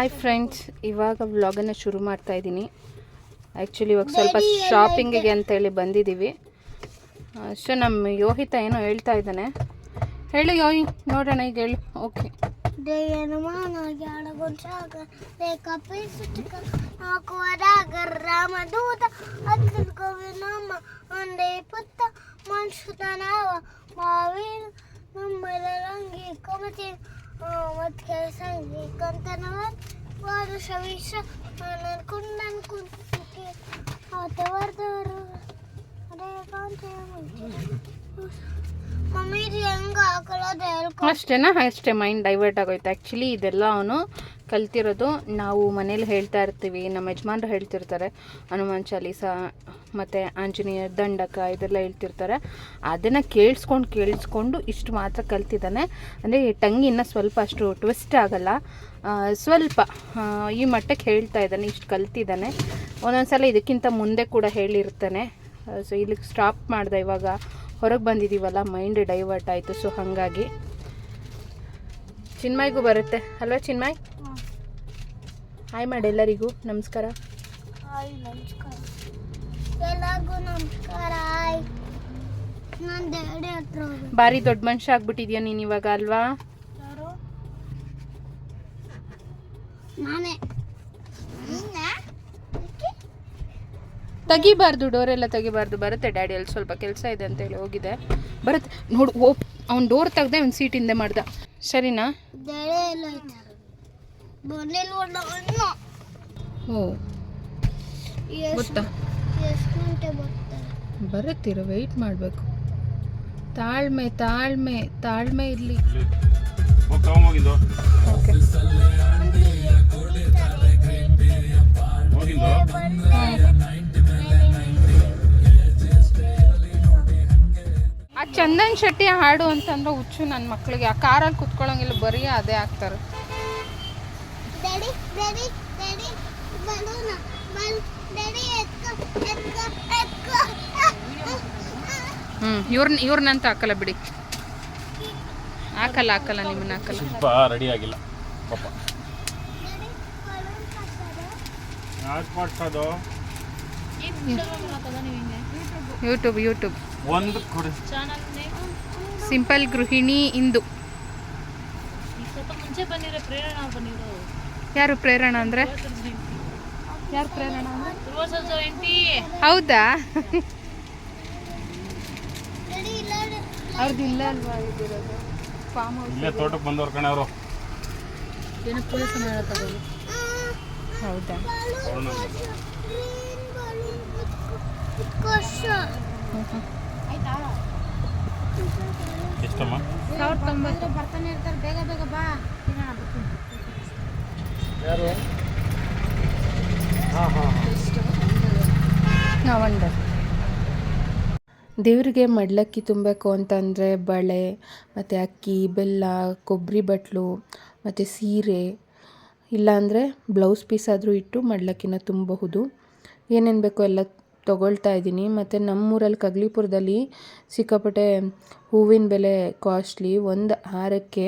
Hi friends ಇವಾಗ ವ್ಲಾಗನ್ನು ಶುರು ಮಾಡ್ತಾ ಇದ್ದೀನಿ. ಆ್ಯಕ್ಚುಲಿ ಇವಾಗ ಸ್ವಲ್ಪ ಶಾಪಿಂಗಿಗೆ ಅಂತೇಳಿ ಬಂದಿದ್ದೀವಿ. ಸೊ ನಮ್ಮ ಯೋಹಿತ ಏನೋ ಹೇಳ್ತಾ ಇದ್ದಾನೆ. ಹೇಳು ಯೋಹಿ, ನೋಡೋಣ ಈಗ ಹೇಳು. ಓಕೆ ದೇಯನಮಾನಾಗಿ ಆಡಗೊಂಚಾಗ ನಮ್ಮ ರಂಗಿ ಕೆಲಸ ಒಂದೇ ಪುತ್ತ ಮನುಷ್ಯತ ನಾವ ವಾರುಷ ವಿಷ ನನ್ ಕುಂಡನ್ ಕುಂತಿ ಆತ ವರ್ದವರು ಅದೇ ಕಾಂತ ಮಮ್ಮಿ ಇದು ಹೆಂಗ ಹಾಕೊಳ್ಳೋದು ಹೇಳ್ಕೊ ಅಷ್ಟೇನಾ ಅಷ್ಟೇ ಮೈಂಡ್ ಡೈವರ್ಟ್ ಆಗೋಯ್ತು ಆ್ಯಕ್ಚುಲಿ ಇದೆಲ್ಲ ಅವನು ಕಲ್ತಿರೋದು ನಾವು ಮನೇಲಿ ಹೇಳ್ತಾ ಇರ್ತೀವಿ, ನಮ್ಮ ಯಜಮಾನ್ರು ಹೇಳ್ತಿರ್ತಾರೆ, ಹನುಮಾನ್ ಚಾಲೀಸ ಮತ್ತು ಆಂಜನೇಯ ದಂಡಕ ಇದೆಲ್ಲ ಹೇಳ್ತಿರ್ತಾರೆ. ಅದನ್ನು ಕೇಳಿಸ್ಕೊಂಡು ಕೇಳಿಸ್ಕೊಂಡು ಇಷ್ಟು ಮಾತ್ರ ಕಲ್ತಿದ್ದಾನೆ. ಅಂದರೆ ಟಂಗ್ ಇನ್ನೂ ಸ್ವಲ್ಪ ಅಷ್ಟು ಟ್ವಿಸ್ಟ್ ಆಗಲ್ಲ. ಸ್ವಲ್ಪ ಈ ಮಟ್ಟಕ್ಕೆ ಹೇಳ್ತಾ ಇದ್ದಾನೆ, ಇಷ್ಟು ಕಲ್ತಿದ್ದಾನೆ. ಒಂದೊಂದ್ಸಲ ಇದಕ್ಕಿಂತ ಮುಂದೆ ಕೂಡ ಹೇಳಿರ್ತಾನೆ. ಸೊ ಇಲ್ಲಿಗೆ ಸ್ಟಾಪ್ ಮಾಡಿದೆ ಇವಾಗ. ಹೊರಗೆ ಬಂದಿದ್ದೀವಲ್ಲ ಮೈಂಡ್ ಡೈವರ್ಟ್ ಆಯಿತು ಸೊ ಹಾಗಾಗಿ. ಚಿನ್ಮಯ್ಗೂ ಬರುತ್ತೆ. ಅಲ್ವಾ ಚಿನ್ಮಯ್? ಹಾಯ್ ಮಾಡಿ ಎಲ್ಲರಿಗೂ. ನಮಸ್ಕಾರ. ಎಲ್ಲರಿಗೂ ಭಾರಿ ದೊಡ್ಡ ಮನುಷ್ಯ ಆಗ್ಬಿಟ್ಟಿದ್ಯಾ ನೀನು ಇವಾಗ ಅಲ್ವಾ? ನಾನೇ. ತೆಗಿಬಾರ್ದು ಡೋರೆಲ್ಲ ತೆಗಿಬಾರ್ದು ಬರುತ್ತೆ ಡ್ಯಾಡಿ ಅಲ್ಲಿ ಸ್ವಲ್ಪ ಕೆಲಸ ಇದೆ ಅಂತ ಹೇಳಿ ಹೋಗಿದೆ. ಬರುತ್ತೆ. ನೋಡು ಓ ಅವ್ನು ಡೋರ್ ತೆಗ್ದೆ ಅವ್ನು ಸೀಟ್ ಹಿಂದೆ ಮಾಡ್ದ. ಸರಿನಾ? ಎಲ್ಲ ಓ ಗೊತ್ತಾ? ಬರುತ್ತೀರ ವೆಯ್ಟ್ ಮಾಡಬೇಕು. ತಾಳ್ಮೆ ತಾಳ್ಮೆ ತಾಳ್ಮೆ ಇರಲಿ. ಓಕೆ ಚಂದನ್ ಶೆಟ್ಟಿ ಹಾಡು ಅಂತಂದ್ರೆ ಹುಚ್ಚು ನನ್ನ ಮಕ್ಕಳಿಗೆ ಆ ಕಾರಲ್ಲಿ ಕುತ್ಕೊಳ್ಳೋಂಗಿಲ್ಲ ಬರೀ ಅದೇ ಆಗ್ತಾರೆ ಎತ್ಕೊ ಹ್ಞೂ ಇವ್ರನ್ನ ಇವ್ರನ್ನಂತ ಹಾಕಲ್ಲ ಬಿಡಿ. ಹಾಕಲ್ಲ ಹಾಕಲ್ಲ ನಿಮ್ಮನ್ನ ಹಾಕಲ್ಲ. ಶಿಲ್ಪ ರೆಡಿ ಆಗಿಲ್ಲ ಪಾಪ. ಯೂಟ್ಯೂಬ್ ಯೂಟ್ಯೂಬ್ ಒಂದು ಕೊಡಿ. ಸಿಂಪಲ್ ಗೃಹಿಣಿ ಇಂದು. ಯಾರು ಪ್ರೇರಣ ಅಂದ್ರೆ? ಯಾರು ಪ್ರೇರಣ ಅಂದ್ರೆ? ಹೌದಾ ಡ್ಯಾಡಿ ಇಲ್ಲ ಅವ್ರದ್ದು ಇಲ್ಲ ಅಲ್ವಾ ಇದಿರೋದು ಫಾರ್ಮ್ ಹೌಸ್ ಇಲ್ಲೇ ತೋಟಕ್ಕೆ ಬಂದವ್ರ ಕಣೆ ಅವರು. ಹೌದಾ? ಆಯ್ತಾ? ಎಷ್ಟಮ್ಮ? ಸಾವಿರದ ತೊಂಬತ್ತು. ಬರ್ತಾನೆ ಇರ್ತಾರೆ ಬೇಗ ಬೇಗ ಬಾ ನಾವಂಡರ್ ದೇವರಿಗೆ ಮಡ್ಲಕ್ಕಿ ತುಂಬಬೇಕು ಅಂತಂದರೆ ಬಳೆ ಮತ್ತು ಅಕ್ಕಿ ಬೆಲ್ಲ ಕೊಬ್ಬರಿ ಬಟ್ಲು ಮತ್ತು ಸೀರೆ ಇಲ್ಲಾಂದರೆ ಬ್ಲೌಸ್ ಪೀಸ್ ಆದರೂ ಇಟ್ಟು ಮಡ್ಲಕ್ಕಿನ ತುಂಬಬಹುದು. ಏನೇನು ಬೇಕೋ ಎಲ್ಲ ತೊಗೊಳ್ತಾ ಇದ್ದೀನಿ. ಮತ್ತು ನಮ್ಮೂರಲ್ಲಿ ಕಗ್ಲಿಪುರದಲ್ಲಿ ಸಿಕ್ಕಾಪಟ್ಟೆ ಹೂವಿನ ಬೆಲೆ ಕಾಸ್ಟ್ಲಿ ಒಂದು ಹಾರಕ್ಕೆ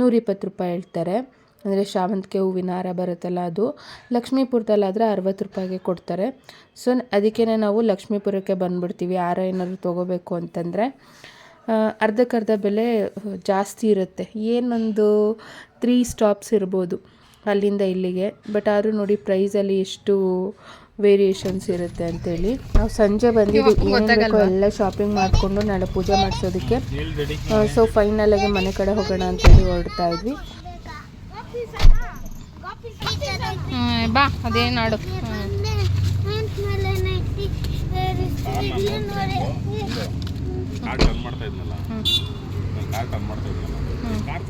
ನೂರಿಪ್ಪತ್ತು ರೂಪಾಯಿ ಹೇಳ್ತಾರೆ. ಅಂದರೆ ಶಾವಂತಿಗೆ ಹೂವಿನ ಹಾರ ಬರುತ್ತಲ್ಲ ಅದು. ಲಕ್ಷ್ಮೀಪುರದಲ್ಲಾದರೆ ಅರವತ್ತು ರೂಪಾಯಿಗೆ ಕೊಡ್ತಾರೆ. ಸೊ ಅದಕ್ಕೇ ನಾವು ಲಕ್ಷ್ಮೀಪುರಕ್ಕೆ ಬಂದುಬಿಡ್ತೀವಿ. ಹಾರ ಏನಾದರೂ ತೊಗೋಬೇಕು ಅಂತಂದರೆ. ಅರ್ಧಕ್ಕರ್ಧ ಬೆಲೆ ಜಾಸ್ತಿ ಇರುತ್ತೆ. ಏನೊಂದು ತ್ರೀ ಸ್ಟಾಪ್ಸ್ ಇರ್ಬೋದು ಅಲ್ಲಿಂದ ಇಲ್ಲಿಗೆ. ಬಟ್ ಆದರೂ ನೋಡಿ ಪ್ರೈಸಲ್ಲಿ ಎಷ್ಟು ವೇರಿಯೇಷನ್ಸ್ ಇರುತ್ತೆ ಅಂತೇಳಿ. ನಾವು ಸಂಜೆ ಬಂದಿದ್ದೀವಿ ಏನೇನ್ ಎಲ್ಲ ಶಾಪಿಂಗ್ ಮಾಡಿಕೊಂಡು ನಾಳೆ ಪೂಜೆ ಮಾಡಿಸೋದಕ್ಕೆ. ಸೊ ಫೈನಲ್ ಆಗಿ ಮನೆ ಕಡೆ ಹೋಗೋಣ ಅಂತೇಳಿ ಹೊರಡ್ತಾ ಇದ್ವಿ. ಬಾ ಅದೇನು ಆಡು. ಕಾರ್ ಟರ್ನ್ ಮಾಡ್ತಾ ಇದ್ನಲ್ಲ ನಾನು ಕಾರ್ ಟರ್ನ್ ಮಾಡ್ತಾ ಇದ್ನಲ್ಲ ಕಾರ್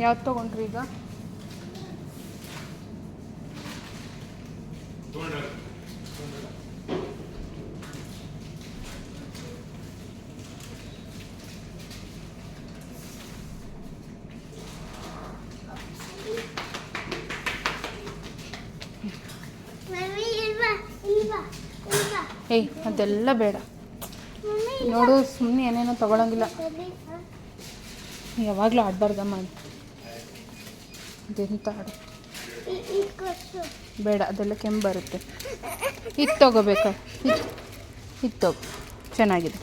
ಯಾವ್ದು ತೊಗೊಂಡ್ರಿ ಈಗ ಏಯ್ ಅದೆಲ್ಲ ಬೇಡ. ನೋಡು ಸುಮ್ಮನೆ ಏನೇನೋ ತಗೊಳಂಗಿಲ್ಲ. ಯಾವಾಗಲೂ ಆಡಬಾರ್ದಮ್ಮ ಅದೆಂತ ಆಡು. ಬೇಡ ಅದೆಲ್ಲ ಕೆಮ್ಮು ಬರುತ್ತೆ. ಇದು ತಗೋಬೇಕಾ ಇದು ಇದು ತಗೋ. ಚೆನ್ನಾಗಿದೆ.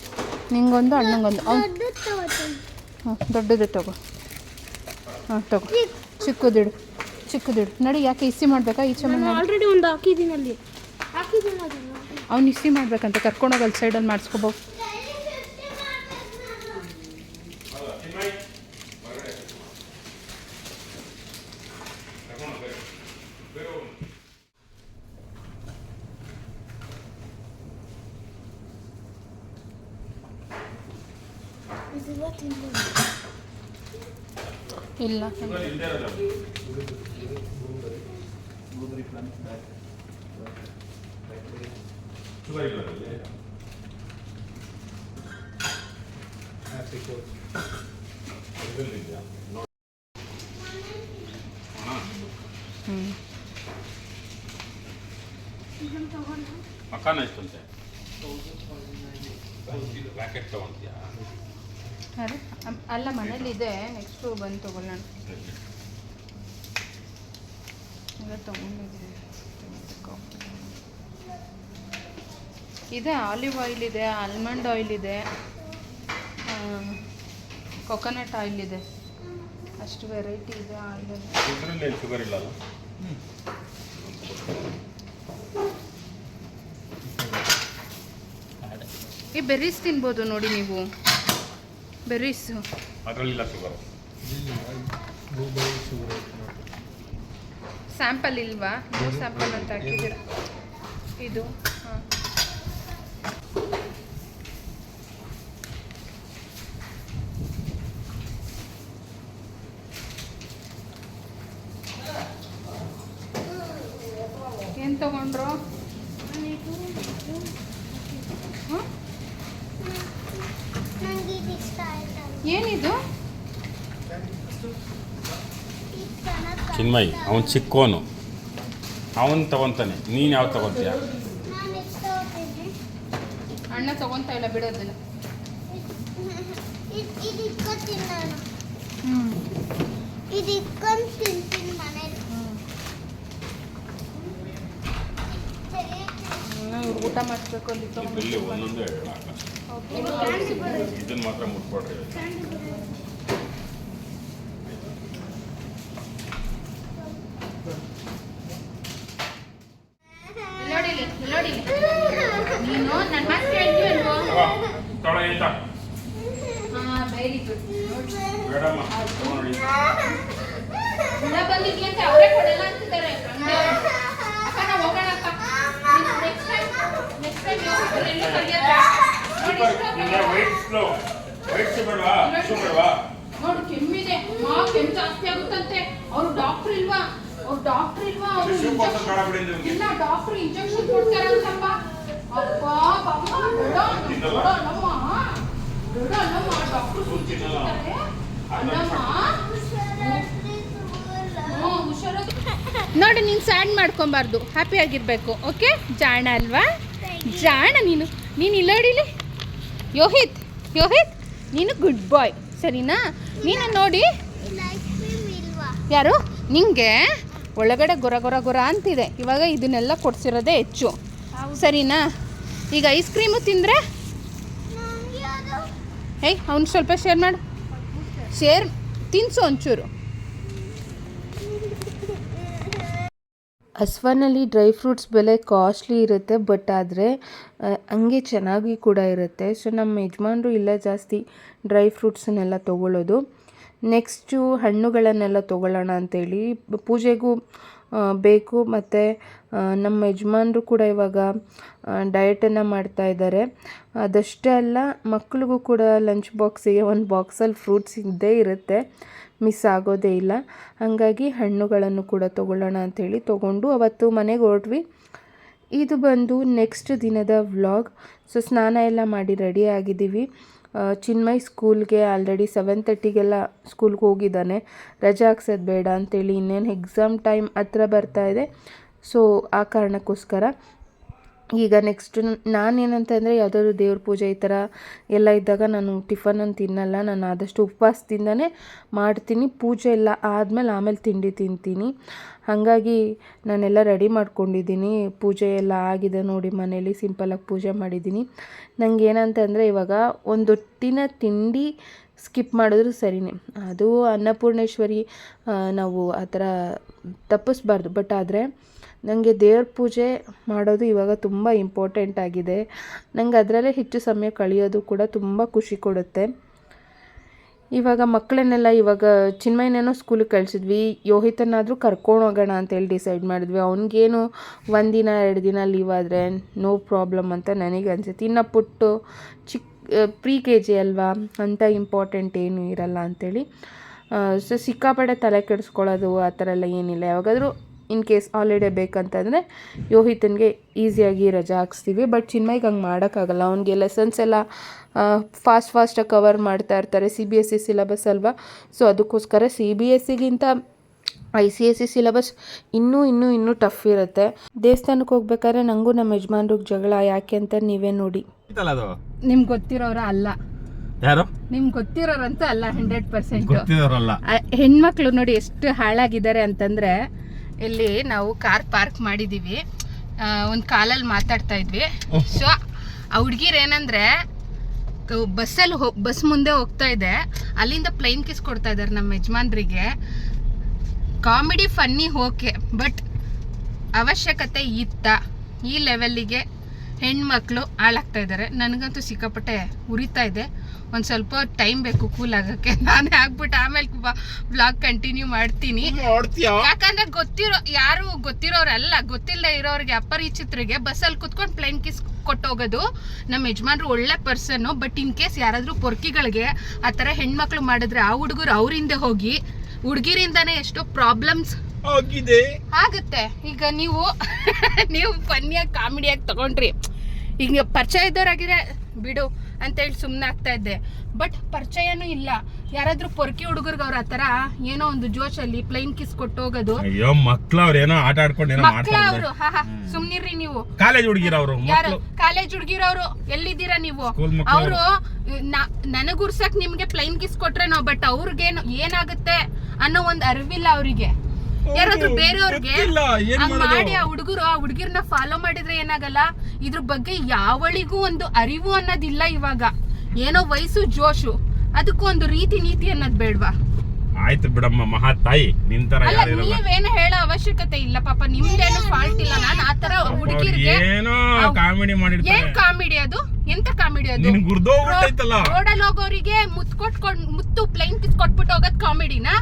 ನಿಂಗೊಂದು ಅಣ್ಣಂಗೊಂದು. ಹಾಂ ದೊಡ್ಡ ದೊಡ್ಡದು ತಗೋ. ಹಾಂ ತಗೋ. ಚಿಕ್ಕದಿಡು ಚಿಕ್ಕದಿಡು ನಡಿ ಯಾಕೆ ಇಸಿ ಮಾಡಬೇಕಾ? ಈಚೆ ಆಲ್ರೆಡಿ ಒಂದು ಹಾಕಿದ್ದೀನಲ್ಲಿ ಹಾಕಿದ್ದೀನಿ ಅವ್ನು ಇಸಿ ಮಾಡ್ಬೇಕಂತ ಕರ್ಕೊಂಡೋಗಿ ಅಲ್ಲಿ ಸೈಡಲ್ಲಿ ಮಾಡಿಸ್ಕೋಬೋದು ಇಲ್ಲ. ಇದ್ರಲ್ಲಿ ಇದೆಯಾ? ಮಕಾನ ಎಷ್ಟಂತೆ ಪ್ಯಾಕೆಟ್ ತಗೊಂತೀಯಾ ಅದೇ ಅಲ್ಲ ಮನೇಲಿದೆ. ನೆಕ್ಸ್ಟು ಬಂದು ತಗೊಳ್ಳೋಣ. ಎಲ್ಲ ತೊಗೊಂಡಿದ್ದೀನಿ. ಇದೆ ಆಲಿವ್ ಆಯಿಲ್ ಇದೆ ಆಲ್ಮಂಡ್ ಆಯಿಲ್ ಇದೆ ಕೊಕೊನಟ್ ಆಯಿಲ್ ಇದೆ. ಅಷ್ಟು ವೆರೈಟಿ ಇದೆ ಆಯಿಲ್ ಶುಗರ್ ಇಲ್ಲ ಈ ಬೆರೀಸ್ ತಿನ್ಬೋದು ನೋಡಿ ನೀವು. ಬೆರ್ರೀಸು ಅದರಲ್ಲಿಲ್ಲ ಶುಗರ್. ಸ್ಯಾಂಪಲ್ ಇಲ್ವಾ? ಸ್ಯಾಂಪಲ್ ಅಂತ ಹಾಕಿದ್ದೀರ? ಇದು ಹಾಂ ಏನು ತಗೊಂಡ್ರು ಹಾಂ ನಂಗೆ ಇದು ಇಷ್ಟ ಆಯ್ತಲ್ಲ ಏನಿದು? ಚಿನ್ಮಯಿ ಅವನ್ ಚಿಕ್ಕೋನು. ಅವನು ತಗೊಂತಾನೆ. ನೀನು ಯಾವ ತಗೊಂತೀಯ? ಅಣ್ಣ ತಗೊಂತ ಇಲ್ಲ ಬಿಡೋದಿಲ್ಲ. ಊಟ ಮಾಡಿಸ್ಬೇಕು ಅಲ್ಲಿ ಒಂದೊಂದು ಇದನ್ನು ಮಾತ್ರ ಮುಟ್ಕೊಡ್ರಿ ನೋಡಿ ನೋಡಿ ನೀನು ನನ್ನ ಮಾತು ಕೇಳ್ತೀವಲ್ವೋ ತೊಳ ಆಯ್ತ? ಹಾಂ ವೆರಿ ಗುಡ್ ಬೇಡಮ್ಮ ತಗೊಂಡು ಹುಳ ಬಂದಿದ್ಲಿ ಅಂತ ಅವರೇ ಕೊಡಲ್ಲ ಅಂತಿದ್ದಾರೆ ಅಕ್ಕ ನಾವು ಹೋಗೋಣ ಅಕ್ಕ ನೆಕ್ಸ್ಟ್ ಟೈಮ್ ನೆಕ್ಸ್ಟ್ ಟೈಮ್ ಎಲ್ಲೂ ಕರೆಯೋದು ನೋಡಿ ನಿನ್ನೆ ವೈಟ್ ಸ್ಲೋ ವೈಟ್ ಶುಗರ್ವಾ ಶುಗರ್ವಾ ನೋಡು ಕೆಮ್ಮಿದೆ. ಮಾ ಕೆಮ್ಮು ಜಾಸ್ತಿ ಆಗುತ್ತಂತೆ. ಅವ್ರು ಡಾಕ್ಟರ್ ಇಲ್ವಾ? ಅವ್ರು ಡಾಕ್ಟರ್ ಇಲ್ವಾ? ಶಿಶು ಇಲ್ಲ ಡಾಕ್ಟರ್ ಇಂಜೆಕ್ಷನ್ ಕೊಡ್ತಾರಂತಪ್ಪ. ಅಪ್ಪ ಬೇಡ. ಬೇಡ ಬೇಡ ಡಾಕ್ಟರ್ ನೋಡಿ ನೀನು ಸ್ಯಾಡ್ ಮಾಡ್ಕೊಬಾರ್ದು. ಹ್ಯಾಪಿ ಆಗಿರ್ಬೇಕು ಓಕೆ ಜಾಣ ಅಲ್ವಾ? ಜಾಣ ನೀನು. ನೀನು ಇಲ್ಲ ನೋಡಿಲಿ ಯೋಹಿತ್ ಯೋಹಿತ್ ನೀನು ಗುಡ್ ಬಾಯ್ ಸರಿನಾ? ನೀನು ನೋಡಿ. ಯಾರು? ನಿಂಗೆ ಒಳಗಡೆ ಗೊರ ಗೊರ ಗೊರ ಅಂತಿದೆ. ಇವಾಗ ಇದನ್ನೆಲ್ಲ ಕೊಡ್ಸಿರೋದೇ ಹೆಚ್ಚು. ಸರಿನಾ? ಈಗ ಐಸ್ ಕ್ರೀಮು ತಿಂದರೆ? ಏಯ್ ಅವ್ನು ಸ್ವಲ್ಪ ಶೇರ್ ಮಾಡು. ಶೇರ್ ತಿನ್ಸು ಒಂಚೂರು. ಅಸ್ವಾನಲ್ಲಿ ಡ್ರೈ ಫ್ರೂಟ್ಸ್ ಬೆಲೆ ಕಾಸ್ಟ್ಲಿ ಇರುತ್ತೆ, ಬಟ್ ಆದರೆ ಹಂಗೆ ಚೆನ್ನಾಗಿ ಕೂಡ ಇರುತ್ತೆ. ಸೊ, ನಮ್ಮ ಯಜಮಾನ್ರು ಇಲ್ಲೇ ಜಾಸ್ತಿ ಡ್ರೈ ಫ್ರೂಟ್ಸನ್ನೆಲ್ಲ ತೊಗೊಳ್ಳೋದು ನೆಕ್ಸ್ಟು ಹಣ್ಣುಗಳನ್ನೆಲ್ಲ ತೊಗೊಳ್ಳೋಣ ಅಂತೇಳಿ ಬ- ಪೂಜೆಗೂ ಬೇಕು ಮತ್ತು ನಮ್ಮ ಯಜಮಾನ್ರು ಕೂಡ ಇವಾಗ ಡಯಟನ್ನು ಮಾಡ್ತಾ ಇದ್ದಾರೆ. ಅದಷ್ಟೇ ಅಲ್ಲ ಮಕ್ಕಳಿಗೂ ಕೂಡ ಲಂಚ್ ಬಾಕ್ಸಿಗೆ ಒಂದು ಬಾಕ್ಸಲ್ಲಿ ಫ್ರೂಟ್ಸ್ ಇದ್ದೇ ಇರುತ್ತೆ. ಮಿಸ್ ಆಗೋದೇ ಇಲ್ಲ. ಹಾಗಾಗಿ ಹಣ್ಣುಗಳನ್ನು ಕೂಡ ತೊಗೊಳ್ಳೋಣ ಅಂಥೇಳಿ ತೊಗೊಂಡು ಅವತ್ತು ಮನೆಗೆ ಹೊರಟ್ವಿ. ಇದು ಬಂದು ನೆಕ್ಸ್ಟ್ ದಿನದ ವ್ಲಾಗ್ ಸೊ ಸ್ನಾನ ಎಲ್ಲ ಮಾಡಿ ರೆಡಿ ಆಗಿದ್ದೀವಿ. ಚಿನ್ಮಯ್ ಸ್ಕೂಲ್ಗೆ ಆಲ್ರೆಡಿ ಸೆವೆನ್ ತರ್ಟಿಗೆಲ್ಲ ಸ್ಕೂಲ್ಗೆ ಹೋಗಿದ್ದಾನೆ. ರಜೆ ಹಾಕ್ಸೋದು ಬೇಡ ಅಂತೇಳಿ ಇನ್ನೇನು ಎಕ್ಸಾಮ್ ಟೈಮ್ ಹತ್ರ ಬರ್ತಾ ಇದೆ. ಸೊ ಆ ಕಾರಣಕ್ಕೋಸ್ಕರ ಈಗ ನೆಕ್ಸ್ಟ್ ನಾನೇನಂತಂದರೆ ಯಾವುದಾದ್ರು ದೇವ್ರ ಪೂಜೆ ಈ ಥರ ಎಲ್ಲ ಇದ್ದಾಗ ನಾನು ಟಿಫನ್ ಅಂತ ತಿನ್ನಲ್ಲ. ನಾನು ಆದಷ್ಟು ಉಪವಾಸದಿಂದನೇ ಮಾಡ್ತೀನಿ. ಪೂಜೆ ಎಲ್ಲ ಆದಮೇಲೆ ಆಮೇಲೆ ತಿಂಡಿ ತಿಂತೀನಿ. ಹಾಗಾಗಿ ನಾನೆಲ್ಲ ರೆಡಿ ಮಾಡ್ಕೊಂಡಿದ್ದೀನಿ. ಪೂಜೆ ಎಲ್ಲ ಆಗಿದೆ ನೋಡಿ ಮನೇಲಿ ಸಿಂಪಲಾಗಿ ಪೂಜೆ ಮಾಡಿದ್ದೀನಿ. ನನಗೆ ಏನಂತಂದರೆ ಇವಾಗ ಒಂದೊಟ್ಟಿನ ತಿಂಡಿ ಸ್ಕಿಪ್ ಮಾಡಿದ್ರು ಸರಿನೇ. ಅದು ಅನ್ನಪೂರ್ಣೇಶ್ವರಿ ನಾವು ಆ ಥರ ತಪ್ಪಿಸ್ಬಾರ್ದು. ಬಟ್ ಆದರೆ ನನಗೆ ದೇವ್ರ ಪೂಜೆ ಮಾಡೋದು ಇವಾಗ ತುಂಬ ಇಂಪಾರ್ಟೆಂಟ್ ಆಗಿದೆ. ನಂಗೆ ಅದರಲ್ಲೇ ಹೆಚ್ಚು ಸಮಯ ಕಳೆಯೋದು ಕೂಡ ತುಂಬ ಖುಷಿ ಕೊಡುತ್ತೆ. ಇವಾಗ ಮಕ್ಕಳನ್ನೆಲ್ಲ ಇವಾಗ ಚಿನ್ಮಯನೇನೋ ಸ್ಕೂಲಿಗೆ ಕಳಿಸಿದ್ವಿ. ಯೋಹಿತನಾದರೂ ಕರ್ಕೊಂಡು ಹೋಗೋಣ ಅಂತೇಳಿ ಡಿಸೈಡ್ ಮಾಡಿದ್ವಿ. ಅವ್ನಿಗೇನು ಒಂದಿನ, ಎರಡು ದಿನ ಲೀವ್ ಆದರೆ ನೋ ಪ್ರಾಬ್ಲಮ್ ಅಂತ ನನಗೆ ಅನಿಸುತ್ತೆ ಇನ್ನು ಪುಟ್ಟು ಚಿಕ್ಕ ಪ್ರೀ ಕೆ ಜಿ ಅಲ್ವಾ? ಅಂಥ ಇಂಪಾರ್ಟೆಂಟ್ ಏನೂ ಇರಲ್ಲ ಅಂಥೇಳಿ ಸೊ ಸಿಕ್ಕಾಪಟ್ಟೆ ತಲೆ ಕೆಡಿಸ್ಕೊಳ್ಳೋದು ಆ ಥರ ಎಲ್ಲ ಏನಿಲ್ಲ. ಯಾವಾಗಾದರೂ ಇನ್ ಕೇಸ್ ಹಾಲಿಡೇ ಬೇಕಂತಂದರೆ ಯೋಹಿತನಿಗೆ ಈಸಿಯಾಗಿ ರಜಾ ಹಾಕ್ಸ್ತೀವಿ. ಬಟ್ ಚಿನ್ಮಯ್ಗೆ ಹಂಗೆ ಮಾಡೋಕ್ಕಾಗಲ್ಲ. ಅವ್ನಿಗೆ ಲೆಸನ್ಸ್ ಎಲ್ಲ ಫಾಸ್ಟ್ ಫಾಸ್ಟಾಗಿ ಕವರ್ ಮಾಡ್ತಾ ಇರ್ತಾರೆ. C B S C syllabus ಅಲ್ವಾ? ಸೊ ಅದಕ್ಕೋಸ್ಕರ C B S ಸಿಗಿಂತ I C S C syllabus ಇನ್ನೂ ಇನ್ನೂ ಇನ್ನೂ ಟಫ್ ಇರುತ್ತೆ. ದೇವಸ್ಥಾನಕ್ಕೆ ಹೋಗ್ಬೇಕಾದ್ರೆ ನಂಗೂ ನಮ್ಮ ಯಜಮಾನ್ರಿಗೆ ಜಗಳ ಯಾಕೆ ಅಂತ ನೀವೇ ನೋಡಿ. ನಿಮ್ ಅದು? ನಿಮ್ಗೆ ಗೊತ್ತಿರೋರ ಅಲ್ಲ. ಯಾರು? ನಿಮ್ಗೆ ಗೊತ್ತಿರೋರಂತ ಅಲ್ಲ ಹಂಡ್ರೆಡ್ ಪರ್ಸೆಂಟ್ ಹೆಣ್ಮಕ್ಳು ನೋಡಿ ಎಷ್ಟು ಹಾಳಾಗಿದ್ದಾರೆ ಅಂತಂದ್ರೆ ಇಲ್ಲಿ ನಾವು ಕಾರ್ ಪಾರ್ಕ್ ಮಾಡಿದೀವಿ. ಒಂದ್ ಕಾಲಲ್ಲಿ ಮಾತಾಡ್ತಾ ಇದ್ವಿ. ಸೊ ಆ ಹುಡ್ಗಿರ್ ಏನಂದ್ರೆ ಬಸ್ಸಲ್ಲಿ ಹೋ ಬಸ್ ಮುಂದೆ ಹೋಗ್ತಾ ಇದೆ. ಅಲ್ಲಿಂದ ಪ್ಲೈನ್ ಕಿಸ್ ಕೊಡ್ತಾ ಇದ್ದಾರೆ ನಮ್ಮ ಯಜಮಾನ್ರಿಗೆ. ಕಾಮಿಡಿ ಫನ್ನಿ ಓಕೆ ಬಟ್ ಅವಶ್ಯಕತೆ ಇತ್ತ. ಈ ಲೆವೆಲ್ಲಿಗೆ ಹೆಣ್ಮಕ್ಳು ಹಾಳಾಗ್ತಾ ಇದ್ದಾರೆ ನನಗಂತೂ ಸಿಕ್ಕಾಪಟ್ಟೆ ಉರಿತಾ ಇದೆ. ಒಂದು ಸ್ವಲ್ಪ ಟೈಮ್ ಬೇಕು ಕೂಲ್ ಆಗೋಕ್ಕೆ. ನಾನೇ ಆಗ್ಬಿಟ್ಟು ಆಮೇಲೆ ಬ್ಲಾಗ್ ಕಂಟಿನ್ಯೂ ಮಾಡ್ತೀನಿ. ಯಾಕಂದ್ರೆ ಗೊತ್ತಿರೋ ಯಾರು ಗೊತ್ತಿರೋರಲ್ಲ ಗೊತ್ತಿಲ್ಲದೆ ಇರೋರಿಗೆ ಅಪರಿಚಿತರಿಗೆ ಬಸ್ಸಲ್ಲಿ ಕುತ್ಕೊಂಡು ಪ್ಲೇನ್ ಕಿಸ್ ಕೊಟ್ಟೋಗೋದು ನಮ್ಮ ಯಜಮಾನ್ರು ಒಳ್ಳೆ ಪರ್ಸನ್ನು ಬಟ್ ಇನ್ ಕೇಸ್ ಯಾರಾದರೂ ಪೊರ್ಕಿಗಳಿಗೆ ಆ ಥರ ಹೆಣ್ಮಕ್ಳು ಮಾಡಿದ್ರೆ ಆ ಹುಡುಗರು ಅವರಿಂದ ಹೋಗಿ ಹುಡುಗಿರಿಂದಾನೇ ಎಷ್ಟೋ ಪ್ರಾಬ್ಲಮ್ಸ್ ಆಗಿದೆ. ಆಗುತ್ತೆ. ಈಗ ನೀವು ನೀವು ಫನ್ನಿಯಾಗಿ ಕಾಮಿಡಿಯಾಗಿ ತಗೊಂಡ್ರಿ. ಈಗ ಪರಿಚಯ ಇದ್ದವರಾಗಿದ್ರೆ ಬಿಡು ಅಂತೇಳಿ ಸುಮ್ಮನೆ ಆಗ್ತಾ ಇದ್ದೆ. ಬಟ್ ಪರಿಚಯನೂ ಇಲ್ಲ. ಯಾರಾದ್ರೂ ಪೊರ್ಕಿ ಹುಡುಗರ್ಗ ಅವ್ರ ಆತರ ಏನೋ ಒಂದು ಜೋಶಲ್ಲಿ ಪ್ಲೈನ್ ಕಿಸ್ ಕೊಟ್ಟು ಹೋಗೋದು. ಅಯ್ಯೋ ಮಕ್ಳು ಅವ್ರ ಏನೋ ಆಟ ಆಡ್ಕೊಂಡು ಏನೋ ಮಕ್ಕಳ ಮಾಡ್ತಾರೆ ಅವರು ಹಾ ಹಾ ಸುಮ್ನಿರ್ರಿ ನೀವು. ಕಾಲೇಜ್ ಹುಡುಗಿರ ಅವರು ಯಾರು? ಮಕ್ಳು. ಕಾಲೇಜ್ ಹುಡುಗಿರವ್ರು ಎಲ್ಲಿದ್ದೀರಾ ನೀವು? School ಮಕ್ಳು ಅವರು. ನನಗುರ್ಸಕ್ ನಿಮ್ಗೆ ಪ್ಲೈನ್ ಕಿಸ್ ಕೊಟ್ರೇನೋ ಬಟ್ ಅವ್ರಿಗೇನು ಏನಾಗುತ್ತೆ ಅನ್ನೋ ಒಂದ್ ಅರಿವಿಲ್ಲ ಅವರಿಗೆ. ಯಾರಾದ್ರೂ ಬೇರೆಯವ್ರಿಗೆ ಗೊತ್ತಿಲ್ಲ, ಏನ್ ಹಂಗ್ ಮಾಡೋದು? ಮಾಡಿ ಆ ಹುಡುಗರು ಆ ಹುಡುಗಿರ್ನ ಫಾಲೋ ಮಾಡಿದ್ರೆ ಏನಾಗಲ್ಲ? ಇದ್ರ ಬಗ್ಗೆ ಯಾವಳಿಗೂ ಒಂದು ಅರಿವು ಅನ್ನೋದಿಲ್ಲ ಇವಾಗ. ಏನೋ ವಯಸ್ಸು ಜೋಶು. ಅದಕ್ಕೂ ಒಂದು ರೀತಿ ನೀತಿ ಅನ್ನೋದು ಬೇಡ್ವಾ? ಆಯ್ತು ಬಿಡಮ್ಮ ಮಹಾ ತಾಯಿ ನಿಂತರ ಅಲ್ಲ ನೀವೇನು ಹೇಳೋ ಅವಶ್ಯಕತೆ ಇಲ್ಲ ಪಾಪ ನಿಮ್ದೇನು ಫಾಲ್ಟ್ ಇಲ್ಲ. ನಾನು ಆತರ ಹುಡುಗಿರಿಗೆ ಏನೋ ಕಾಮಿಡಿ ಕಾಮಿಡಿ ಏನ್ ಮಾಡಿರ್ತಾರೆ ಕಾಮಿಡಿ ಅದು? ಎಂತ ಕಾಮಿಡಿ ಅದು? ನಿನ್ ಗುರ್ದೋಗ್ಬಿಟ್ಟೈತಲ್ಲ ರೋಡಲ್ಲಿ ಹೋಗೋರಿಗೆ ಮುತ್ತು ಕೊಟ್ಕೊಂಡ್ ಮುತ್ತು ಪ್ಲೈನ್ ಕಿಸ್ ಕೊಟ್ಬಿಟ್ಟು ಹೋಗೋದ್ ಕಾಮಿಡಿನಾ?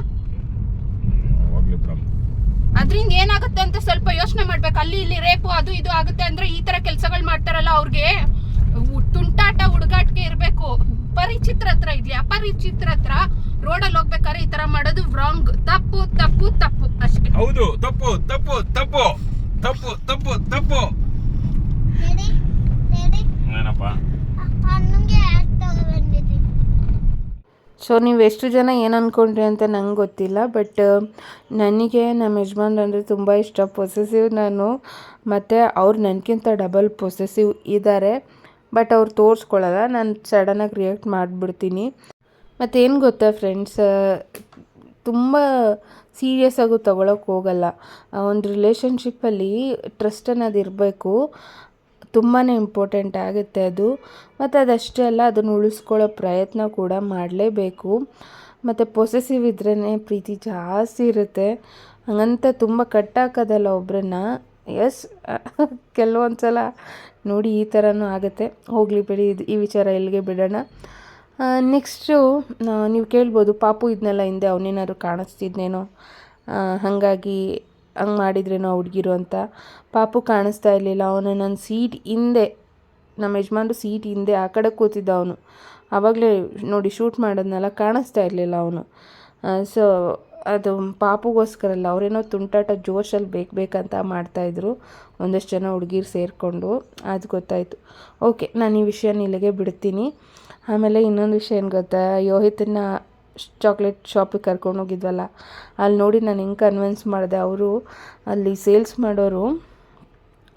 ಅದ್ರಿಂದ ಏನಾಗುತ್ತೆ ಅಂತ ಸ್ವಲ್ಪ ಯೋಚನೆ ಮಾಡ್ಬೇಕು. ಅಲ್ಲಿ ಇಲ್ಲಿ ರೇಪು ಅದು ಇದು ಆಗುತ್ತೆ ಅಂದ್ರೆ ಈ ತರ ಕೆಲಸಗಳು ಮಾಡ್ತಾರಲ್ಲ ಅವ್ರಿಗೆ. ತುಂಟಾಟ ಹುಡುಗಾಟಿಕೆ ಇರ್ಬೇಕು. ಪರಿಚಿತ್ರ ಹತ್ರ ಇದ್ಲಿ ಅಪರಿಚಿತ್ರ ಹತ್ರ ರೋಡಲ್ಲಿ ಹೋಗ್ಬೇಕಾದ್ರೆ ಈ ತರ ಮಾಡೋದು ರಾಂಗ್ ತಪ್ಪು ತಪ್ಪು ತಪ್ಪು. ಅಷ್ಟೇ. ಹೌದು. ತಪ್ಪು ತಪ್ಪು ತಪ್ಪು. ತಪ್ಪು ತಪ್ಪು ತಪ್ಪು. ಏನಪ್ಪ? ಸೊ ನೀವು ಎಷ್ಟು ಜನ ಏನು ಅಂದ್ಕೊಂಡ್ರಿ ಅಂತ ನಂಗೆ ಗೊತ್ತಿಲ್ಲ ಬಟ್ ನನಗೆ ನಮ್ಮ ಯಜಮಾನ್ರು ಅಂದರೆ ತುಂಬ ಇಷ್ಟ. ಪೊಸೆಸಿವ್ ನಾನು ಮತ್ತು ಅವ್ರು ನನಗಿಂತ ಡಬಲ್ ಪೊಸೆಸಿವ್ ಇದ್ದಾರೆ ಬಟ್ ಅವ್ರು ತೋರಿಸ್ಕೊಳ್ಳಲ್ಲ, ನಾನು ಸಡನ್ನಾಗಿ ರಿಯಾಕ್ಟ್ ಮಾಡಿಬಿಡ್ತೀನಿ. ಮತ್ತೇನು ಗೊತ್ತಾ ಫ್ರೆಂಡ್ಸ್ ತುಂಬ ಸೀರಿಯಸ್ ಆಗು ತಗೊಳಕ್ಕೆ ಹೋಗಲ್ಲ. ಒಂದು ರಿಲೇಷನ್ಶಿಪ್ಪಲ್ಲಿ ಟ್ರಸ್ಟ್ ಅನ್ನೋದು ಇರಬೇಕು. ತುಂಬಾ ಇಂಪಾರ್ಟೆಂಟ್ ಆಗುತ್ತೆ ಅದು. ಮತ್ತು ಅದಷ್ಟೇ ಅಲ್ಲ, ಅದನ್ನು ಉಳಿಸ್ಕೊಳ್ಳೋ ಪ್ರಯತ್ನ ಕೂಡ ಮಾಡಲೇಬೇಕು. ಮತ್ತು ಪೊಸೆಸಿವ್ ಇದ್ರೇ ಪ್ರೀತಿ ಜಾಸ್ತಿ ಇರುತ್ತೆ. ಹಂಗಂತ ತುಂಬ ಕಟ್ಟಾಕೋದಲ್ಲ ಒಬ್ಬರನ್ನ ಎಸ್ ಕೆಲವೊಂದು ಸಲ ನೋಡಿ ಈ ಥರನೂ ಆಗುತ್ತೆ. ಹೋಗಲಿ ಬಿಡಿ, ಇದು ಈ ವಿಚಾರ ಇಲ್ಲಿಗೆ ಬಿಡೋಣ. ನೆಕ್ಸ್ಟು ನೀವು ಕೇಳ್ಬೋದು, ಪಾಪು ಇದನ್ನೆಲ್ಲ ಹಿಂದೆ ಅವನೇನಾದ್ರು ಕಾಣಿಸ್ತಿದ್ನೇನೋ? ಹಾಗಾಗಿ ಹಂಗೆ ಮಾಡಿದ್ರೇನೋ ಹುಡುಗಿರು ಅಂತ. ಪಾಪು ಕಾಣಿಸ್ತಾ ಇರಲಿಲ್ಲ. ಅವನು ನನ್ನ ಸೀಟ್ ಹಿಂದೆ, ನಮ್ಮ ಯಜಮಾನ್ರು ಸೀಟ್ ಹಿಂದೆ ಆ ಕಡೆ ಕೂತಿದ್ದ ಅವನು. ಆವಾಗಲೇ ನೋಡಿ ಶೂಟ್ ಮಾಡೋದ್ನೆಲ್ಲ, ಕಾಣಿಸ್ತಾ ಇರಲಿಲ್ಲ ಅವನು. ಸೊ ಅದು ಪಾಪುಗೋಸ್ಕರ ಅಲ್ಲ ಅವರೇನೋ ತುಂಟಾಟ ಜೋಶಲ್ಲಿ ಬೇಕು ಬೇಕಂತ ಮಾಡ್ತಾಯಿದ್ರು ಒಂದಷ್ಟು ಜನ ಹುಡುಗಿರು ಸೇರಿಕೊಂಡು, ಅದು ಗೊತ್ತಾಯಿತು. ಓಕೆ, ನಾನು ಈ ವಿಷಯನ ಇಲ್ಲಿಗೆ ಬಿಡ್ತೀನಿ. ಆಮೇಲೆ ಇನ್ನೊಂದು ವಿಷಯ ಏನು ಗೊತ್ತಾ? ಯೋಹಿತನ್ನ ಚಾಕ್ಲೇಟ್ ಶಾಪಿಗೆ ಕರ್ಕೊಂಡು ಹೋಗಿದ್ವಲ್ಲ, ಅಲ್ಲಿ ನೋಡಿ ನಾನು ಹೆಂಗೆ ಕನ್ವಿನ್ಸ್ ಮಾಡಿದೆ. ಅವರು ಅಲ್ಲಿ ಸೇಲ್ಸ್ ಮಾಡೋರು,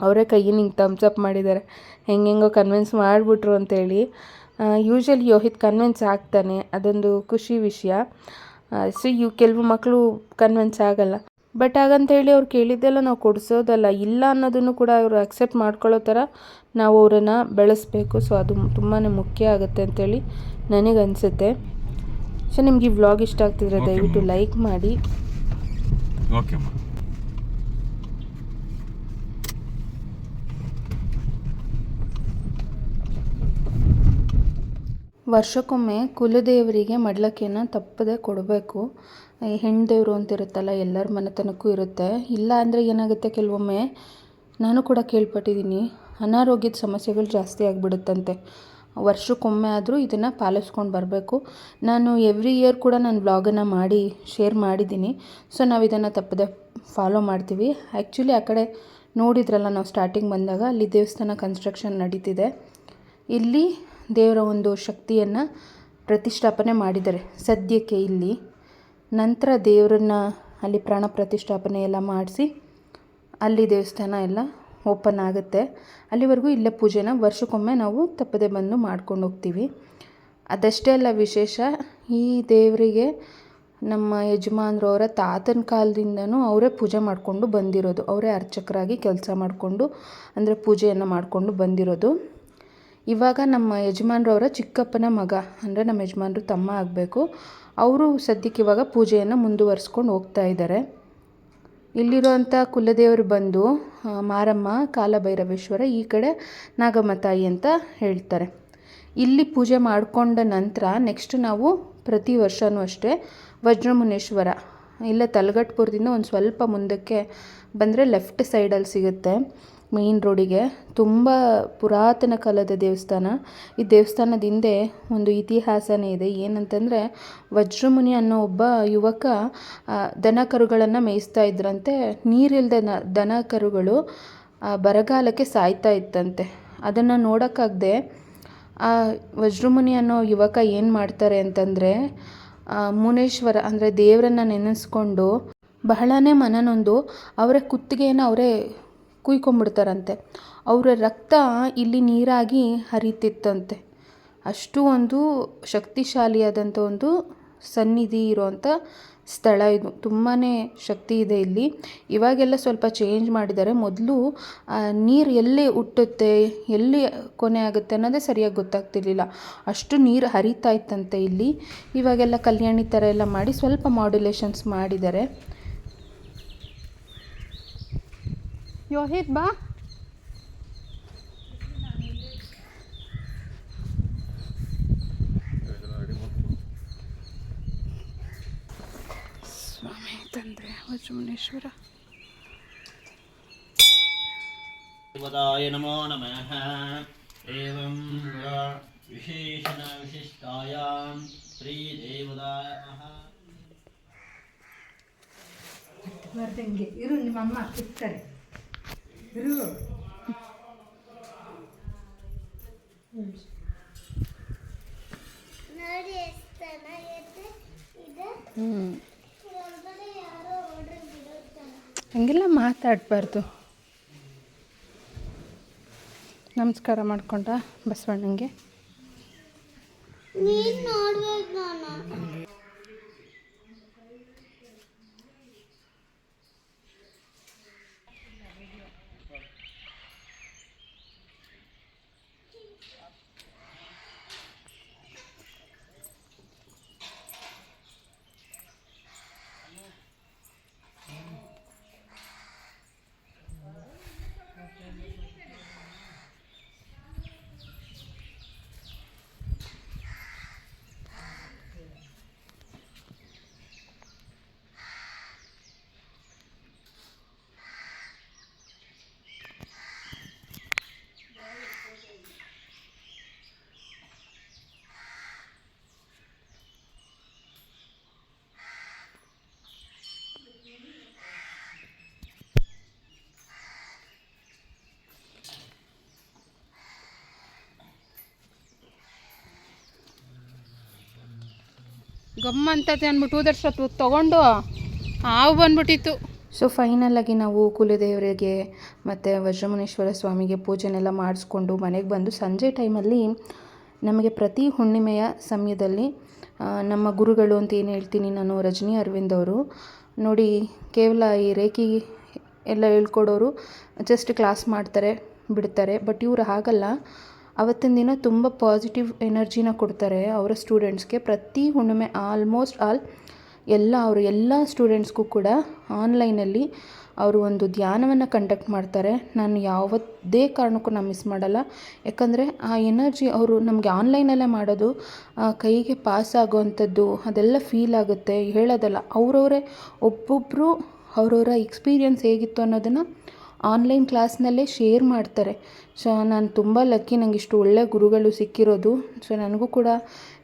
ಅವರೇ ಕೈಯಿಂದ ಹಿಂಗೆ ಥಮ್ಸ್ ಅಪ್ ಮಾಡಿದ್ದಾರೆ ಹೆಂಗೆಂಗೋ ಕನ್ವಿನ್ಸ್ ಮಾಡಿಬಿಟ್ರು ಅಂತೇಳಿ. ಯೂಶ್ವಲಿ ಯೋಹಿತ್ ಕನ್ವಿನ್ಸ್ ಆಗ್ತಾನೆ, ಅದೊಂದು ಖುಷಿ ವಿಷಯ. ಸೊ ಇವು ಕೆಲವು ಮಕ್ಕಳು ಕನ್ವಿನ್ಸ್ ಆಗಲ್ಲ. ಬಟ್ ಹಾಗಂತ ಹೇಳಿ ಅವ್ರು ಕೇಳಿದ್ದೆಲ್ಲ ನಾವು ಕೊಡಿಸೋದಲ್ಲ. ಇಲ್ಲ ಅನ್ನೋದನ್ನು ಕೂಡ ಅವರು ಅಕ್ಸೆಪ್ಟ್ ಮಾಡ್ಕೊಳ್ಳೋ ಥರ ನಾವು ಅವರನ್ನು ಬೆಳೆಸಬೇಕು. ಸೊ ಅದು ತುಂಬಾ ಮುಖ್ಯ ಆಗುತ್ತೆ ಅಂತೇಳಿ ನನಗನ್ಸುತ್ತೆ ಸೊ ನಿಮ್ಗೆ ಈ ವ್ಲಾಗ್ ಇಷ್ಟ ಆಗ್ತಿದ್ರೆ ದಯವಿಟ್ಟು ಲೈಕ್ ಮಾಡಿ. ಓಕೆ ವರ್ಷಕ್ಕೊಮ್ಮೆ ಕುಲದೇವರಿಗೆ ಮಡ್ಲಕ್ಕಿಯನ್ನು ತಪ್ಪದೆ ಕೊಡಬೇಕು. ಹೆಣ್ಣು ದೇವರು ಅಂತ ಇರುತ್ತಲ್ಲ ಎಲ್ಲರ ಮನೆತನಕ್ಕೂ ಇರುತ್ತೆ. ಇಲ್ಲ ಅಂದರೆ ಏನಾಗುತ್ತೆ, ಕೆಲವೊಮ್ಮೆ ನಾನು ಕೂಡ ಕೇಳ್ಪಟ್ಟಿದ್ದೀನಿ, ಅನಾರೋಗ್ಯದ ಸಮಸ್ಯೆಗಳು ಜಾಸ್ತಿ ಆಗಿಬಿಡುತ್ತಂತೆ. ವರ್ಷಕ್ಕೊಮ್ಮೆ ಆದರೂ ಇದನ್ನು ಪಾಲಿಸ್ಕೊಂಡು ಬರಬೇಕು. ನಾನು ಎವ್ರಿ ಇಯರ್ ಕೂಡ ನಾನು ಬ್ಲಾಗನ್ನು ಮಾಡಿ ಶೇರ್ ಮಾಡಿದ್ದೀನಿ. ಸೊ ನಾವು ಇದನ್ನು ತಪ್ಪದೆ ಫಾಲೋ ಮಾಡ್ತೀವಿ. ಆ್ಯಕ್ಚುಲಿ ಆ ಕಡೆ ನೋಡಿದ್ರಲ್ಲ, ನಾವು ಸ್ಟಾರ್ಟಿಂಗ್ ಬಂದಾಗ ಅಲ್ಲಿ ದೇವಸ್ಥಾನ ಕನ್ಸ್ಟ್ರಕ್ಷನ್ ನಡೀತಿದೆ. ಇಲ್ಲಿ ದೇವರ ಒಂದು ಶಕ್ತಿಯನ್ನು ಪ್ರತಿಷ್ಠಾಪನೆ ಮಾಡಿದ್ದಾರೆ ಸದ್ಯಕ್ಕೆ ಇಲ್ಲಿ ನಂತರ ದೇವರನ್ನ ಅಲ್ಲಿ ಪ್ರಾಣ ಪ್ರತಿಷ್ಠಾಪನೆ ಎಲ್ಲ ಮಾಡಿಸಿ ಅಲ್ಲಿ ದೇವಸ್ಥಾನ ಎಲ್ಲ ಓಪನ್ ಆಗುತ್ತೆ. ಅಲ್ಲಿವರೆಗೂ ಇಲ್ಲೇ ಪೂಜೆನ ವರ್ಷಕ್ಕೊಮ್ಮೆ ನಾವು ತಪ್ಪದೆ ಬಂದು ಮಾಡ್ಕೊಂಡು ಹೋಗ್ತೀವಿ. ಅದಷ್ಟೇ ಅಲ್ಲ ವಿಶೇಷ, ಈ ದೇವರಿಗೆ ನಮ್ಮ ಯಜಮಾನ್ರು ತಾತನ ಕಾಲದಿಂದನೂ ಅವರೇ ಪೂಜೆ ಮಾಡಿಕೊಂಡು ಬಂದಿರೋದು. ಅವರೇ ಅರ್ಚಕರಾಗಿ ಕೆಲಸ ಮಾಡಿಕೊಂಡು, ಅಂದರೆ ಪೂಜೆಯನ್ನು ಮಾಡಿಕೊಂಡು ಬಂದಿರೋದು. ಇವಾಗ ನಮ್ಮ ಯಜಮಾನ್ರವರ ಚಿಕ್ಕಪ್ಪನ ಮಗ, ಅಂದರೆ ನಮ್ಮ ಯಜಮಾನ್ರು ತಮ್ಮ ಆಗಬೇಕು. ಅವರು ಸದ್ಯಕ್ಕೆ ಇವಾಗ ಪೂಜೆಯನ್ನು ಮುಂದುವರಿಸ್ಕೊಂಡು ಹೋಗ್ತಾ ಇದ್ದಾರೆ. ಇಲ್ಲಿರುವಂಥ ಕುಲದೇವರು ಬಂದು ಮಾರಮ್ಮ, ಕಾಲಭೈರವೇಶ್ವರ, ಈ ಕಡೆ ನಾಗಮ್ಮ ತಾಯಿ ಅಂತ ಹೇಳ್ತಾರೆ. ಇಲ್ಲಿ ಪೂಜೆ ಮಾಡಿಕೊಂಡ ನಂತರ ನೆಕ್ಸ್ಟ್ ನಾವು ಪ್ರತಿ ವರ್ಷವೂ ಅಷ್ಟೇ ವಜ್ರಮುನೇಶ್ವರ, ಇಲ್ಲ ತಲಗಟ್ಪುರದಿಂದ ಒಂದು ಸ್ವಲ್ಪ ಮುಂದಕ್ಕೆ ಬಂದರೆ ಲೆಫ್ಟ್ ಸೈಡಲ್ಲಿ ಸಿಗುತ್ತೆ. ಮೇಯ್ನ್ ರೋಡಿಗೆ ತುಂಬ ಪುರಾತನ ಕಾಲದ ದೇವಸ್ಥಾನ. ಈ ದೇವಸ್ಥಾನದ ಹಿಂದೆ ಒಂದು ಇತಿಹಾಸನೇ ಇದೆ. ಏನಂತಂದರೆ ವಜ್ರಮುನಿ ಅನ್ನೋ ಒಬ್ಬ ಯುವಕ ದನ ಕರುಗಳನ್ನು ಮೇಯಿಸ್ತಾ ಇದ್ರಂತೆ. ನೀರಿಲ್ಲದೆ ದನ ಕರುಗಳು ಬರಗಾಲಕ್ಕೆ ಸಾಯ್ತಾ ಇತ್ತಂತೆ. ಅದನ್ನು ನೋಡೋಕ್ಕಾಗದೆ, ಆ, ವಜ್ರಮುನಿ ಅನ್ನೋ ಯುವಕ ಏನು ಮಾಡ್ತಾರೆ ಅಂತಂದರೆ ಮುನೇಶ್ವರ ಅಂದರೆ ದೇವರನ್ನ ನೆನೆಸ್ಕೊಂಡು ಬಹಳನೇ ಮನನೊಂದು ಅವರ ಕುತ್ತಿಗೆಯನ್ನು ಅವರೇ ಕುಯ್ಕೊಂಬಿಡ್ತಾರಂತೆ ಅವರ ರಕ್ತ ಇಲ್ಲಿ ನೀರಾಗಿ ಹರಿತಿತ್ತಂತೆ. ಅಷ್ಟು ಒಂದು ಶಕ್ತಿಶಾಲಿಯಾದಂಥ ಒಂದು ಸನ್ನಿಧಿ ಇರುವಂಥ ಸ್ಥಳ ಇದು. ತುಂಬಾ ಶಕ್ತಿ ಇದೆ ಇಲ್ಲಿ. ಇವಾಗೆಲ್ಲ ಸ್ವಲ್ಪ ಚೇಂಜ್ ಮಾಡಿದ್ದಾರೆ. ಮೊದಲು ನೀರು ಎಲ್ಲಿ ಹುಟ್ಟುತ್ತೆ, ಎಲ್ಲಿ ಕೊನೆ ಆಗುತ್ತೆ ಅನ್ನೋದೇ ಸರಿಯಾಗಿ ಗೊತ್ತಾಗ್ತಿರ್ಲಿಲ್ಲ. ಅಷ್ಟು ನೀರು ಹರಿತಾ ಇತ್ತಂತೆ ಇಲ್ಲಿ. ಇವಾಗೆಲ್ಲ ಕಲ್ಯಾಣಿ ಥರ ಎಲ್ಲ ಮಾಡಿ ಸ್ವಲ್ಪ ಮಾಡ್ಯುಲೇಷನ್ಸ್ ಮಾಡಿದ್ದಾರೆ. ಯೋಹಿತ್ ಬಾ ಸ್ವಾಮಿ ತಂದೆ ವಜ್ರಮುನೇಶ್ವರ देवताय नमो नमः एवं विशेषण विशिष्टायां श्रीदेवताय नमः ಬರ್ದಂಗೆ ಇರು ನಿಮ್ಮಮ್ಮ ಸಿಗ್ತಾರೆ ಬಿಡುತ್ತಾರೆ ಹಂಗೆಲ್ಲ ಮಾತಾಡಬಾರ್ದು. ನಮಸ್ಕಾರ ಮಾಡ್ಕೊಂಡ ಬಸವಣ್ಣಂಗೆ? ಗಮ್ಮ ಅಂತತೆ ಅಂದ್ಬಿಟ್ಟು ಊದರ್ಸತ್ತು ತೊಗೊಂಡು ಹಾವು ಬಂದ್ಬಿಟ್ಟಿತ್ತು. ಸೊ ಫೈನಲಾಗಿ ನಾವು ಕುಲದೇವರಿಗೆ ಮತ್ತು ವಜ್ರಮುನೇಶ್ವರ ಸ್ವಾಮಿಗೆ ಪೂಜೆನೆಲ್ಲ ಮಾಡಿಸ್ಕೊಂಡು ಮನೆಗೆ ಬಂದು ಸಂಜೆ ಟೈಮಲ್ಲಿ ನಮಗೆ ಪ್ರತಿ ಹುಣ್ಣಿಮೆಯ ಸಮಯದಲ್ಲಿ ನಮ್ಮ ಗುರುಗಳು ಅಂತ ಏನು ಹೇಳ್ತೀನಿ ನಾನು ರಜನಿ ಅರವಿಂದ್ ಅವರು. ನೋಡಿ, ಕೇವಲ ಈ ರೇಖಿ ಎಲ್ಲ ಹೇಳ್ಕೊಡೋರು ಜಸ್ಟ್ ಕ್ಲಾಸ್ ಮಾಡ್ತಾರೆ, ಬಿಡ್ತಾರೆ ಬಟ್ ಇವರು ಹಾಗಲ್ಲ. ಅವತ್ತಿನ ದಿನ ತುಂಬ ಪಾಸಿಟಿವ್ ಎನರ್ಜಿನ ಕೊಡ್ತಾರೆ ಅವರ ಸ್ಟೂಡೆಂಟ್ಸ್ಗೆ ಪ್ರತಿ ಹುಣ್ಣಿಮೆ ಆಲ್ಮೋಸ್ಟ್ ಆಲ್ ಎಲ್ಲ ಅವರು, ಎಲ್ಲ ಸ್ಟೂಡೆಂಟ್ಸ್ಗೂ ಕೂಡ ಆನ್ಲೈನಲ್ಲಿ ಅವರು ಒಂದು ಧ್ಯಾನವನ್ನು ಕಂಡಕ್ಟ್ ಮಾಡ್ತಾರೆ. ನಾನು ಯಾವುದೇ ಕಾರಣಕ್ಕೂ ನಾನು ಮಿಸ್ ಮಾಡಲ್ಲ. ಯಾಕಂದರೆ ಆ ಎನರ್ಜಿ ಅವರು ನಮಗೆ ಆನ್ಲೈನಲ್ಲೇ ಮಾಡೋದು ಕೈಗೆ ಪಾಸ್ ಆಗೋವಂಥದ್ದು ಅದೆಲ್ಲ ಫೀಲ್ ಆಗುತ್ತೆ. ಹೇಳೋದಲ್ಲ, ಅವರವರೇ ಒಬ್ಬೊಬ್ಬರು ಅವರವರ ಎಕ್ಸ್ಪೀರಿಯನ್ಸ್ ಹೇಗಿತ್ತು ಅನ್ನೋದನ್ನು ಆನ್ಲೈನ್ ಕ್ಲಾಸ್ನಲ್ಲೇ ಶೇರ್ ಮಾಡ್ತಾರೆ. ಸೊ, ನಾನು ತುಂಬ ಲಕ್ಕಿ ನನಗೆ ಇಷ್ಟು ಒಳ್ಳೆಯ ಗುರುಗಳು ಸಿಕ್ಕಿರೋದು. ಸೊ, ನನಗೂ ಕೂಡ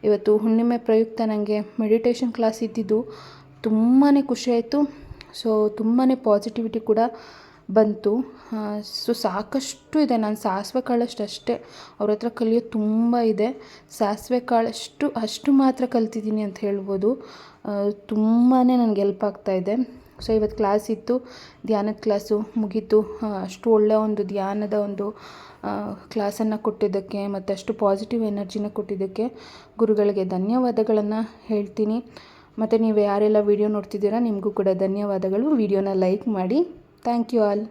ಇವತ್ತು ಹುಣ್ಣಿಮೆ ಪ್ರಯುಕ್ತ ನನಗೆ ಮೆಡಿಟೇಷನ್ ಕ್ಲಾಸ್ ಇದ್ದಿದ್ದು ತುಂಬಾ ಖುಷಿಯಾಯಿತು ಸೊ ತುಂಬಾ ಪಾಸಿಟಿವಿಟಿ ಕೂಡ ಬಂತು. ಸೊ, ಸಾಕಷ್ಟು ಇದೆ. ನಾನು ಸಾಸಿವೆ ಕಾಳಷ್ಟು ಅಷ್ಟೇ ಅವ್ರ ಹತ್ರ ಕಲಿಯೋದು ತುಂಬ ಇದೆ. ಸಾಸಿವೆ ಕಾಳಷ್ಟು ಅಷ್ಟು ಮಾತ್ರ ಕಲ್ತಿದ್ದೀನಿ ಅಂತ ಹೇಳ್ಬೋದು. ತುಂಬಾ ನನಗೆ ಹೆಲ್ಪ್ ಆಗ್ತಾಯಿದೆ ಸೊ ಇವತ್ತು ಕ್ಲಾಸ್ ಇತ್ತು, ಧ್ಯಾನದ ಕ್ಲಾಸು ಮುಗೀತು. ಅಷ್ಟು ಒಳ್ಳೆಯ ಒಂದು ಧ್ಯಾನದ ಒಂದು ಕ್ಲಾಸನ್ನು ಕೊಟ್ಟಿದ್ದಕ್ಕೆ ಮತ್ತು ಅಷ್ಟು ಪಾಸಿಟಿವ್ ಎನರ್ಜಿನ ಕೊಟ್ಟಿದ್ದಕ್ಕೆ ಗುರುಗಳಿಗೆ ಧನ್ಯವಾದಗಳನ್ನು ಹೇಳ್ತೀನಿ. ಮತ್ತು ನೀವು ಯಾರೆಲ್ಲ ವಿಡಿಯೋ ನೋಡ್ತಿದ್ದೀರಾ, ನಿಮಗೂ ಕೂಡ ಧನ್ಯವಾದಗಳು. ವೀಡಿಯೋನ ಲೈಕ್ ಮಾಡಿ. Thank you all